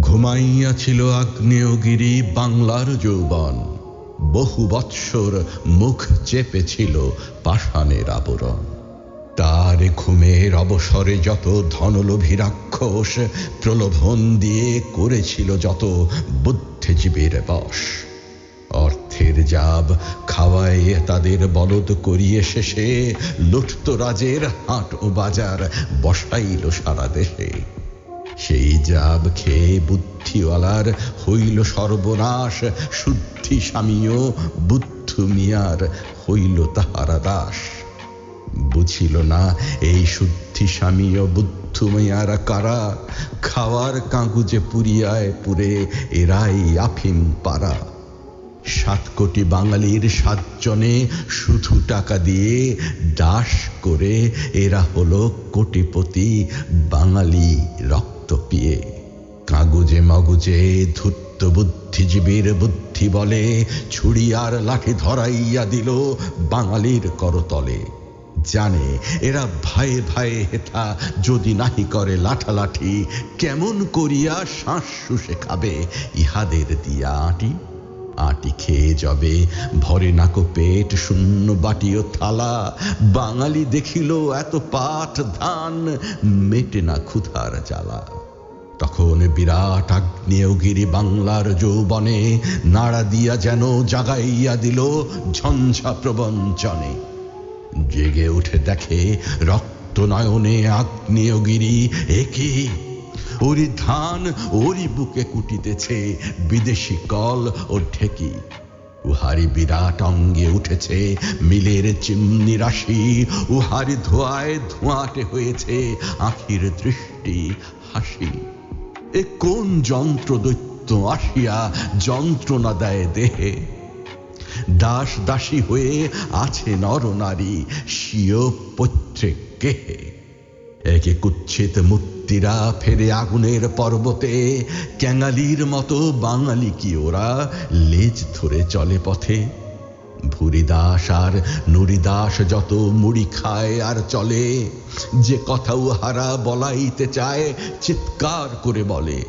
ঘুমাইয়া ছিল আগ্নেয়গিরি বাংলার যৌবন। বহু বৎসর মুখ চেপেছিল পাষাণের আবরণ। তার ঘুমের অবসরে যত ধনলোভী রাক্ষস প্রলোভন দিয়ে করেছিল যত বুদ্ধিজীবীর বশ। অর্থের জাব খাওয়ায় তাদের বলদ করিয়ে শেষে লুটত রাজের হাট ও বাজার বসাইল সারা দেশে। সেই জাব খেয়ে বুদ্ধিওয়ালার হইল সর্বনাশ। শুদ্ধি স্বামীও বুদ্ধ মিয়ার হইল তাহারা দাস। বুঝিল না, এই শুদ্ধি স্বামী ও বুদ্ধ মেয়ারা কারা? খাওয়ার কাগুজে পুরিয়ায় পুরে এরাই আফিম পারা সাত কোটি বাঙালির সাতজনে শুধু টাকা দিয়ে দাস করে এরা হলো কোটিপতি বাঙালি পিয়ে কাগুজে মগুজে ধূর্ত বুদ্ধিজীবীর বুদ্ধি বলে ছুরি আর লাঠি ধরাইয়া দিল বাঙালির করতলে। জানে, এরা ভাইয়ে ভাইয়ে হেথা, যদি নাহি করে লাঠালাঠি, কেমন করিয়া শ্বাস শুষে খাবে ইহাদের দিয়া আটি আটি খেয়ে যাবে, ভরে নাকো পেট শূন্য বাটিও থালা। বাঙালি দেখিল এত পাট ধান, মেটে না ক্ষুধার জ্বালা। তখন বিরাট আগ্নেয়গিরি বাংলার যৌবনে নাড়া দিয়া যেন জাগাইয়া দিল ঝঞ্ঝা প্রবঞ্চনে। জেগে উঠে দেখে রক্ত নয়নে আগ্নেয়গিরি একে। ওরি ধান ওরি বুকে কুটিতেছে বিদেশি কল ও ঢেকি। উহারি বিরাট অঙ্গে উঠেছে মিলের চিমনি রাশি। উহারি ধোয়ায় ধোঁয়াটে হয়েছে আখির দৃষ্টি হাসি। এ কোন যন্ত্র দৈত্য আসিয়া যন্ত্রণা দেয় দেহে? দাস দাসী হয়ে আছে নরনারী স্বীয় পৈতৃক কেহে? একে কুচ্ছিত মূর্তিরা ফেরে আগুনের পর্বতে, ক্যাঙালির মতো বাঙালি কি ওরা লেজ ধরে চলে পথে? ভুরিদাস আর নুরিদাস যত মুড়ি খায় আর চলে, যে কথা উহারা বলাইতে চায়, চিৎকার করে বলে।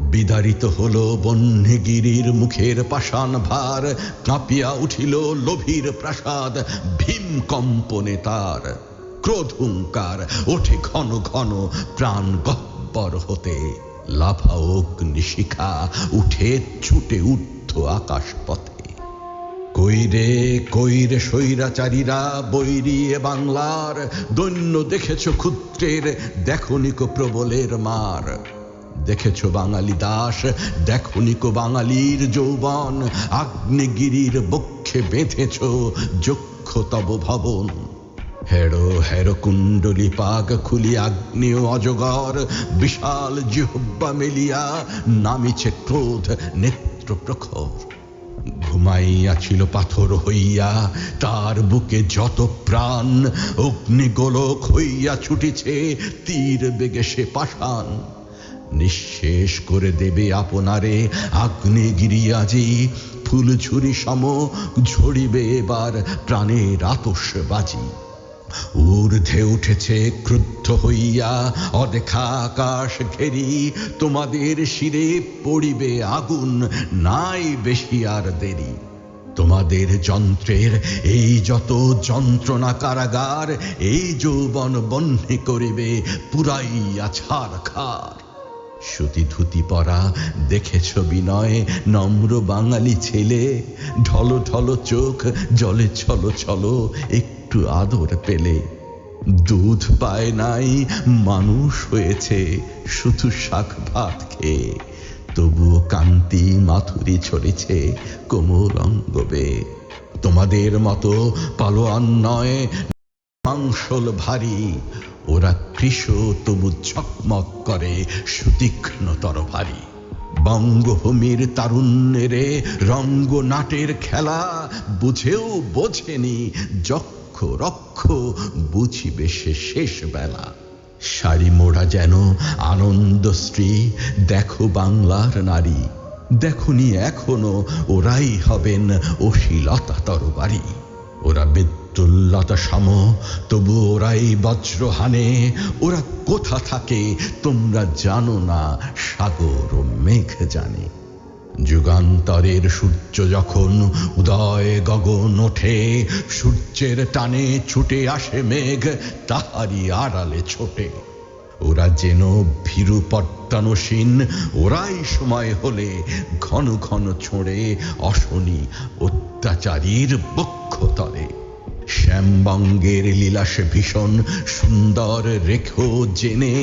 বিদারিত হলো বন্যগিরির মুখের পাষাণ ভার, কাঁপিয়া উঠিল লোভীর প্রাসাদ, ভীম কম্পনে তার। ক্রোধ হুঙ্কার ওঠে ঘন ঘন, প্রাণ গহ্বর হতে। লাফাওক নিশিখা উঠে ছুটে উঠত আকাশ পথে কইরে কইরে স্বৈরাচারীরা বৈরিয়ে বাংলার, দৈন্য দেখেছ ক্ষুদ্রের, দেখনিক প্রবলের মার। দেখেছ বাঙালি দাস, দেখনিক বাঙালির যৌবন আগ্নেগিরির বক্ষে বেঁধেছ যক্ষ তব ভবন। হেড়ো হেড়ো কুণ্ডলি পাক খুলি আগ্নেয় অজগর, বিশাল জিহ্বা মেলিয়া নামিছে ক্রোধ নেত্র প্রখর ঘুমাইয়াছিল পাথর হইয়া, তার বুকে যত প্রাণ অগ্নিগোলক হইয়া ছুটিছে, তীর বেগে সে পাষাণ। নিঃশেষ করে দেবে আপনারে আগ্নে গিরিয়াজি ফুল ফুলঝুরি সম ঝরিবে এবার প্রাণের আতস বাজি ঊর্ধ্বে উঠেছে ক্রুদ্ধ হইয়া, অদেখা আকাশ ঘেরি, তোমাদের শিরে পড়িবে আগুন, নাই বেশি আর দেরি। তোমাদের যন্ত্রের এই যত যন্ত্রণা কারাগার, এই যৌবন বহ্নি করিবে, পুরাইয়া ছাড় খার সুতি ধুতি পরা, দেখেছ বিনয়, নম্র বাঙালি ছেলে ঢলো ঢলো চোখ, জলে ছলো ছলো একটু আদর পেলে। দুধ পায় নাই, মানুষ হয়েছে, শুধু শাক ভাত খেয়ে। তবুও কান্তি মাথুরি ছড়েছে কোমল অঙ্গবে। তোমাদের মতো পালোয়ান নয়, মাংসল ভারী। ওরা কৃষ, তবু ঝকমক করে সুতীক্ষ্ণ তরভারি বঙ্গভূমির তারুণ্যেরে রঙ্গ নাটের খেলা বুঝেও বোঝেনি যক্ষ রক্ষ, বুঝিবে সে শেষ বেলা। শাড়ি মোড়া যেন আনন্দশ্রী, দেখো বাংলার নারী। দেখনি এখনও ওরাই হবেন অশীলতা তরবারি। ওরা বিদ্যা প্রতুল্লতা সম, তবু ওরাই বজ্র হানে ওরা কোথা থাকে তোমরা জানো না, সাগর ও মেঘ জানে। যুগান্তরের সূর্য যখন উদয় গগন ওঠে, সূর্যের টানে ছুটে আসে মেঘ তাহারি আড়ালে ছোটে। ওরা যেন ভীরু পট্টানসীন ওরাই সময় হলে ঘন ঘন ছোঁড়ে অশনি অত্যাচারীর বক্ষতলে শ্যামবঙ্গের লীলাসে ভীষণ সুন্দর রেখো জেনে,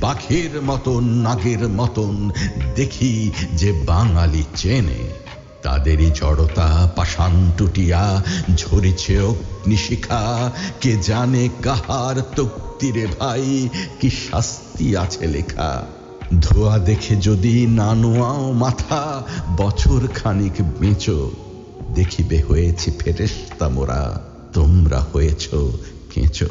বাঘের মতন, নাগের মতন দেখি যে বাঙালি চেনে। তাদেরই জড়তা, পাষাণ টুটিয়া, ঝরিছে অগ্নিশিখা, কে জানে কাহার তক্তিরে ভাই, কি শাস্তি আছে লেখা। ধোয়া দেখে যদি না নোয়াও মাথা বছর খানিক বেঁচো দেখিবে হয়েছে ফেরেস্তা মোরা। তোমরা হয়েছ কেঁচো।